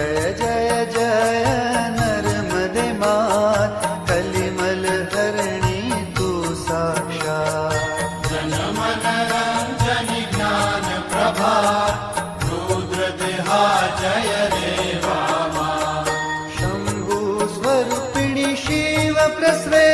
जय जय जय नर्मदे मात कलिमल हरणी नरमदे मा कलिमलकरणी दुसाक्षान रुद्रदेहा जय देवा शम्भु स्वरूपिणी शिव प्रसवे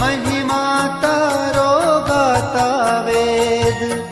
महिमाता रोगाता वेद।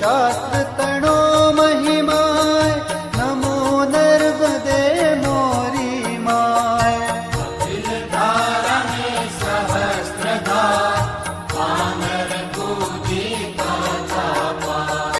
शास्त्र